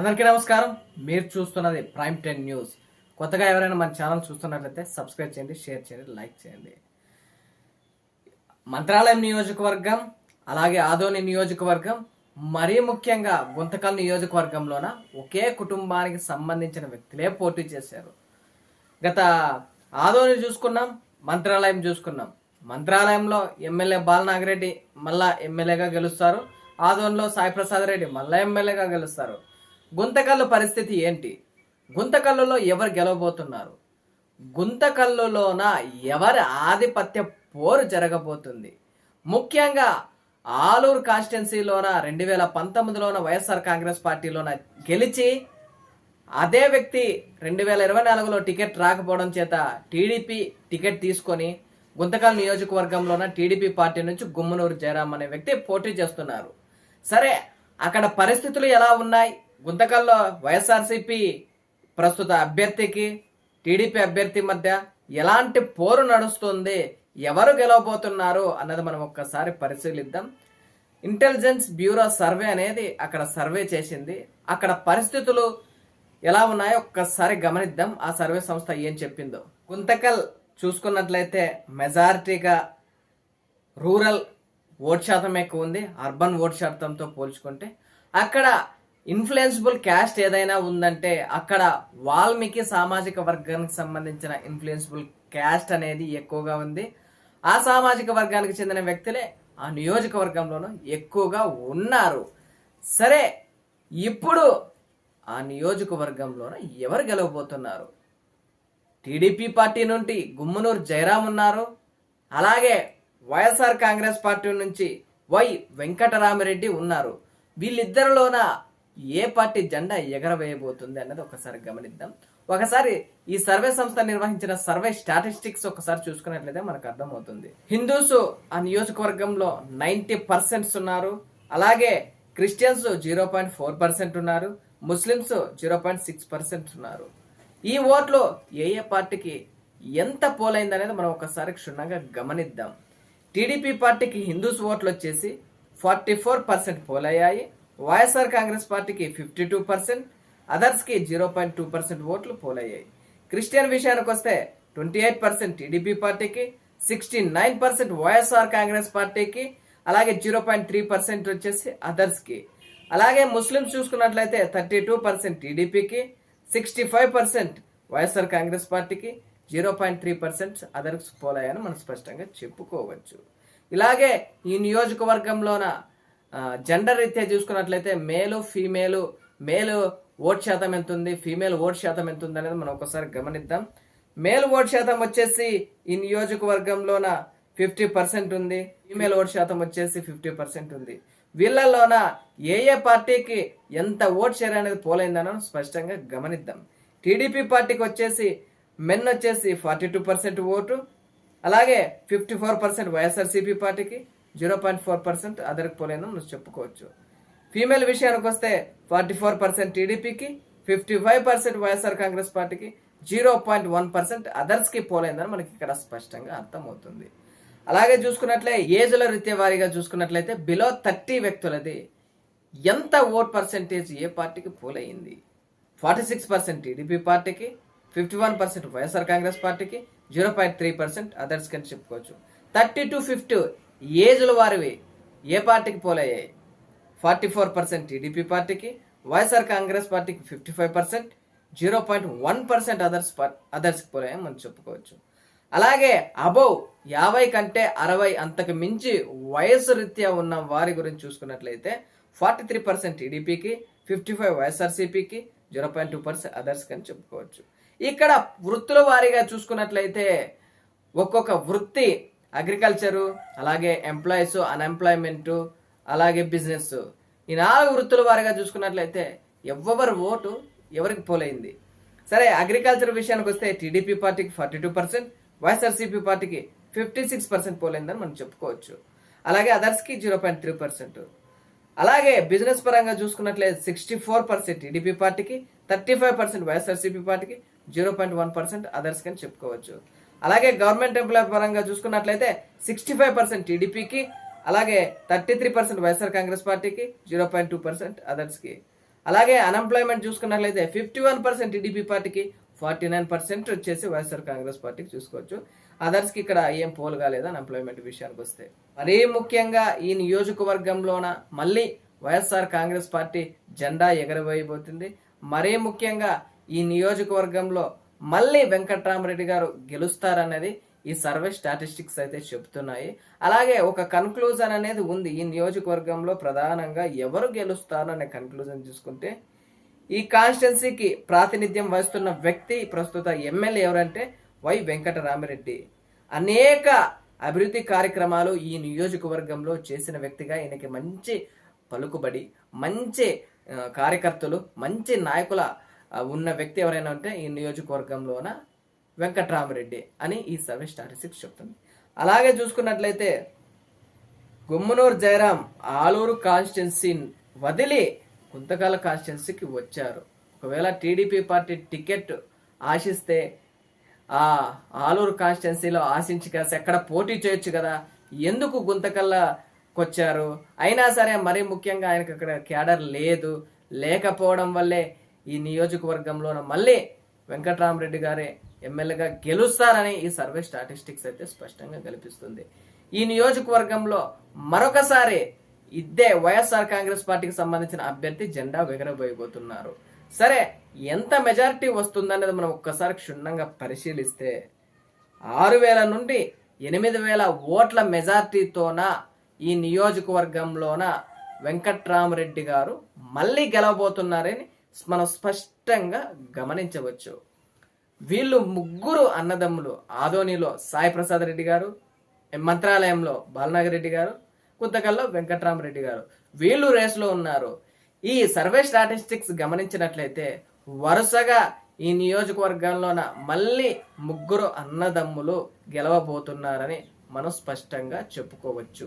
అందరికీ నమస్కారం. మీరు చూస్తున్నది ప్రైమ్ టెన్ న్యూస్ కొత్తగా ఎవరైనా మన ఛానల్ చూస్తున్నట్లయితే సబ్స్క్రైబ్ చేయండి షేర్ చేయండి లైక్ చేయండి. మంత్రాలయం నియోజకవర్గం అలాగే ఆదోని నియోజకవర్గం మరీ ముఖ్యంగా గుంతకల్ నియోజకవర్గంలోన ఒకే కుటుంబానికి సంబంధించిన వ్యక్తులే పోటీ చేశారు. గత ఆదోని చూసుకున్నాం మంత్రాలయం చూసుకున్నాం. మంత్రాలయంలో ఎమ్మెల్యే బాలనాగిరెడ్డి మళ్ళా ఎమ్మెల్యేగా గెలుస్తారు. ఆదోన్లో సాయి ప్రసాద్ రెడ్డి మళ్ళా ఎమ్మెల్యేగా గెలుస్తారు. గుంతకల్లు పరిస్థితి ఏంటి? గుంతకల్లులో ఎవరు గెలవబోతున్నారు? గుంతకల్లులోన ఎవరి ఆధిపత్య పోరు జరగబోతుంది? ముఖ్యంగా ఆలూరు కాన్స్టిట్యున్సీలోన రెండు వేల పంతొమ్మిదిలోన వైఎస్ఆర్ కాంగ్రెస్ పార్టీలోన గెలిచి అదే వ్యక్తి రెండు వేల ఇరవై నాలుగులో టికెట్ రాకపోవడం చేత టీడీపీ టికెట్ తీసుకొని గుంతకల్ నియోజకవర్గంలోన టీడీపీ పార్టీ నుంచి గుమ్మనూరు జయరాం అనే వ్యక్తి పోటీ చేస్తున్నారు. సరే అక్కడ పరిస్థితులు ఎలా ఉన్నాయి? గుంతకల్లో వైఎస్ఆర్సీపీ ప్రస్తుత అభ్యర్థికి టీడీపీ అభ్యర్థి మధ్య ఎలాంటి పోరు నడుస్తుంది ఎవరు గెలవబోతున్నారు అన్నది మనం ఒక్కసారి పరిశీలిద్దాం. ఇంటెలిజెన్స్ బ్యూరో సర్వే అనేది అక్కడ సర్వే చేసింది. అక్కడ పరిస్థితులు ఎలా ఉన్నాయో ఒక్కసారి గమనిద్దాం. ఆ సర్వే సంస్థ ఏం చెప్పిందో. గుంతకల్ చూసుకున్నట్లయితే మెజారిటీగా రూరల్ ఓట్ శాతం ఎక్కువ ఉంది అర్బన్ ఓట్ శాతంతో పోల్చుకుంటే అక్కడ ఇన్ఫ్లుయెన్సిబుల్ క్యాస్ట్ ఏదైనా ఉందంటే అక్కడ వాల్మీకి సామాజిక వర్గానికి సంబంధించిన ఇన్ఫ్లుయెన్సిబుల్ క్యాస్ట్ అనేది ఎక్కువగా ఉంది. ఆ సామాజిక వర్గానికి చెందిన వ్యక్తులే ఆ నియోజకవర్గంలోనూ ఎక్కువగా ఉన్నారు. సరే ఇప్పుడు ఆ నియోజకవర్గంలోనూ ఎవరు గెలవబోతున్నారు? టీడీపీ పార్టీ నుండి గుమ్మనూరు జయరాం ఉన్నారు. అలాగే వైఎస్ఆర్ కాంగ్రెస్ పార్టీ నుంచి వై వెంకటరామిరెడ్డి ఉన్నారు. వీళ్ళిద్దరిలోన ఏ పార్టీ జెండా ఎగరవేయబోతుంది అన్నది ఒకసారి గమనిద్దాం. ఒకసారి ఈ సర్వే సంస్థ నిర్వహించిన సర్వే స్టాటిస్టిక్స్ ఒకసారి చూసుకున్నట్లయితే మనకు అర్థమవుతుంది. హిందూస్ ఆ నియోజకవర్గంలో నైంటీ పర్సెంట్స్ ఉన్నారు. అలాగే Christians zero point four percent ఉన్నారు. Muslims zero point six percent ఉన్నారు. ఈ ఓట్లు ఏ ఏ పార్టీకి ఎంత పోలైంది అనేది మనం ఒకసారి క్షుణ్ణంగా గమనిద్దాం. టీడీపీ పార్టీకి హిందూస్ ఓట్లు వచ్చేసి ఫార్టీ ఫోర్ పర్సెంట్ పోలయ్యాయి. వైఎస్ఆర్ కాంగ్రెస్ పార్టీకి ఫిఫ్టీ టూ పర్సెంట్ అదర్స్కి జీరో పాయింట్ టూ పర్సెంట్ ఓట్లు పోలయ్యాయి. క్రిస్టియన్ విషయానికి వస్తే ట్వంటీ ఎయిట్ పర్సెంట్ టీడీపీ పార్టీకి sixty nine percent YSR Congress పార్టీకి అలాగే జీరో పాయింట్ త్రీ పర్సెంట్ వచ్చేసి అదర్స్కి. అలాగే ముస్లిమ్స్ చూసుకున్నట్లయితే థర్టీ టూ పర్సెంట్ టీడీపీకి sixty five percent YSR Congress పార్టీకి zero point three percent others పోలాయని మనం స్పష్టంగా చెప్పుకోవచ్చు. ఇలాగే ఈ నియోజకవర్గంలోన జెండర్ రీత్యా చూసుకున్నట్లయితే మేలు ఫీమేలు మేలు ఓట్ శాతం ఎంత ఉంది? ఫీమేల్ ఓట్ శాతం ఎంత ఉంది అనేది మనం ఒకసారి గమనిద్దాం. మేల్ ఓట్ శాతం వచ్చేసి ఈ నియోజకవర్గంలోన ఫిఫ్టీ పర్సెంట్ ఉంది. ఫీమేల్ ఓట్ శాతం వచ్చేసి ఫిఫ్టీ పర్సెంట్ ఉంది. వీళ్ళలోన ఏ ఏ పార్టీకి ఎంత ఓట్ షేర్ అనేది పోలైందనో స్పష్టంగా గమనిద్దాం. టీడీపీ పార్టీకి వచ్చేసి మెన్ వచ్చేసి ఫార్టీ టూ పర్సెంట్ ఓటు. అలాగే ఫిఫ్టీ ఫోర్ పర్సెంట్ వైఎస్ఆర్సీపీ పార్టీకి జీరో పాయింట్ ఫోర్ పర్సెంట్ అదరికి పోలేదని చెప్పుకోవచ్చు. ఫీమేల్ విషయానికి వస్తే ఫార్టీ ఫోర్ పర్సెంట్ టీడీపీకి fifty five percent YSR Congress పార్టీకి జీరో పాయింట్ వన్ పర్సెంట్ అదర్స్కి పోలేదని మనకి ఇక్కడ స్పష్టంగా అర్థమవుతుంది. అలాగే చూసుకున్నట్లే ఏజ్ల రీత్యా వారీగా చూసుకున్నట్లయితే బిలో థర్టీ వ్యక్తులది ఎంత ఓట్ పర్సెంటేజ్ ఏ పార్టీకి పోలయ్యింది ఫార్టీ సిక్స్ పర్సెంట్ టీడీపీ పార్టీకి fifty one percent YSR Congress పార్టీకి జీరో పాయింట్ త్రీ పర్సెంట్ అదర్స్కి అని చెప్పుకోవచ్చు. థర్టీ టు ఫిఫ్టీ ఏజ్ల వారివి ఏ పార్టీకి పోలయ్యాయి ఫార్టీ ఫోర్ పర్సెంట్ టీడీపీ పార్టీకి వైఎస్ఆర్ కాంగ్రెస్ పార్టీకి fifty five percent zero point one percent others అదర్స్కి పోయాయని మనం చెప్పుకోవచ్చు. అలాగే అబౌవ్ యాభై కంటే అరవై అంతకు మించి వయసు రీత్యా ఉన్న వారి గురించి చూసుకున్నట్లయితే ఫార్టీ త్రీ పర్సెంట్ టీడీపీకి ఫిఫ్టీ ఫైవ్ వైఎస్ఆర్సీపీకి జీరో పాయింట్ టూ పర్సెంట్ అదర్స్కి అని చెప్పుకోవచ్చు. ఇక్కడ వృత్తుల వారీగా చూసుకున్నట్లయితే ఒక్కొక్క వృత్తి అగ్రికల్చరు అలాగే ఎంప్లాయీస్ అన్ఎంప్లాయ్మెంట్ అలాగే బిజినెస్ ఈ నాలుగు వృత్తుల వారీగా చూసుకున్నట్లయితే ఎవరి ఓటు ఎవరికి పోలైంది? సరే అగ్రికల్చర్ విషయానికి వస్తే టీడీపీ పార్టీకి ఫార్టీ టూ పర్సెంట్ వైఎస్ఆర్సీపీ పార్టీకి ఫిఫ్టీ సిక్స్ పర్సెంట్ పోలైందని మనం చెప్పుకోవచ్చు. అలాగే అదర్స్కి జీరో పాయింట్ త్రీ పర్సెంట్ అలాగే బిజినెస్ పరంగా చూసుకున్నట్లయితే సిక్స్టీ ఫోర్ పర్సెంట్ టీడీపీ పార్టీకి థర్టీ ఫైవ్ పర్సెంట్ వైఎస్ఆర్సీపీ పార్టీకి zero point one percent others అని చెప్పుకోవచ్చు. అలాగే గవర్నమెంట్ ఎంప్లాయ్ పరంగా చూసుకున్నట్లయితే సిక్స్టీ ఫైవ్ పర్సెంట్ టీడీపీకి అలాగే thirty three percent YSR Congress పార్టీకి జీరో పాయింట్ టూ పర్సెంట్ అదర్స్కి. అలాగే అన్ఎంప్లాయ్మెంట్ చూసుకున్నట్లయితే ఫిఫ్టీ వన్ పర్సెంట్ టీడీపీ పార్టీకి ఫార్టీ నైన్ పర్సెంట్ వచ్చేసి వైఎస్ఆర్ కాంగ్రెస్ పార్టీకి చూసుకోవచ్చు. అదర్స్కి ఇక్కడ ఏం పోల్ కాలేదు అన్ఎంప్లాయ్మెంట్ విషయానికి వస్తే. మరీ ముఖ్యంగా ఈ నియోజకవర్గంలోన మళ్ళీ వైఎస్ఆర్ కాంగ్రెస్ పార్టీ జెండా ఎగరవేయబోతుంది. మరీ ముఖ్యంగా ఈ నియోజకవర్గంలో మళ్ళీ వెంకట్రామరెడ్డి గారు గెలుస్తారనేది ఈ సర్వే స్టాటిస్టిక్స్ అయితే చెప్తున్నాయి. అలాగే ఒక కన్క్లూజన్ అనేది ఉంది. ఈ నియోజకవర్గంలో ప్రధానంగా ఎవరు గెలుస్తారు అనే కన్క్లూజన్ చూసుకుంటే ఈ కాన్స్టిట్యున్సీకి ప్రాతినిధ్యం వహిస్తున్న వ్యక్తి ప్రస్తుత ఎమ్మెల్యే ఎవరంటే వై వెంకటరామిరెడ్డి. అనేక అభివృద్ధి కార్యక్రమాలు ఈ నియోజకవర్గంలో చేసిన వ్యక్తిగా ఈయనకి మంచి పలుకుబడి మంచి కార్యకర్తలు మంచి నాయకుల ఉన్న వ్యక్తి ఎవరైనా ఉంటే ఈ నియోజకవర్గంలోన వెంకట్రామరెడ్డి అని ఈ సర్వే స్టాటిస్టిక్స్ చెప్తుంది. అలాగే చూసుకున్నట్లయితే గుమ్మనూరు జయరాం ఆలూరు కాన్స్టిట్యున్సీ వదిలి కుంతకాల కాన్స్టిట్యున్సీకి వచ్చారు. ఒకవేళ టీడీపీ పార్టీ టికెట్ ఆశిస్తే ఆ ఆలూరు కాన్స్టిట్యున్సీలో ఆశించి కాస్త ఎక్కడ పోటీ చేయొచ్చు కదా? ఎందుకు గుంతకల్లాకొచ్చారు అయినా సరే మరీ ముఖ్యంగా ఆయనకు అక్కడ క్యాడర్ లేదు. లేకపోవడం వల్లే ఈ నియోజకవర్గంలోన మళ్ళీ వెంకట్రామరెడ్డి గారే ఎమ్మెల్యేగా గెలుస్తారని ఈ సర్వే స్టాటిస్టిక్స్ అయితే స్పష్టంగా కల్పిస్తుంది. ఈ నియోజకవర్గంలో మరొకసారి ఇద్దే వైఎస్ఆర్ కాంగ్రెస్ పార్టీకి సంబంధించిన అభ్యర్థి జెండా ఎగరబోయబోతున్నారు సరే ఎంత మెజారిటీ వస్తుందనేది మనం ఒక్కసారి క్షుణ్ణంగా పరిశీలిస్తే ఆరు వేల నుండి ఎనిమిది వేల ఓట్ల మెజార్టీతోన ఈ నియోజకవర్గంలోన వెంకట్రామరెడ్డి గారు మళ్ళీ గెలవబోతున్నారని మనం స్పష్టంగా గమనించవచ్చు. వీళ్ళు ముగ్గురు అన్నదమ్ములు ఆదోనిలో సాయి ప్రసాద్ రెడ్డి గారు మంత్రాలయంలో బాలనాగర్ రెడ్డి గారు కుత్తకల్లో వెంకట్రామరెడ్డి గారు. వీళ్ళు రేసులో ఉన్నారు. ఈ సర్వే స్టాటిస్టిక్స్ గమనించినట్లయితే వరుసగా ఈ నియోజకవర్గంలోన మళ్ళీ ముగ్గురు అన్నదమ్ములు గెలవబోతున్నారని మనం స్పష్టంగా చెప్పుకోవచ్చు.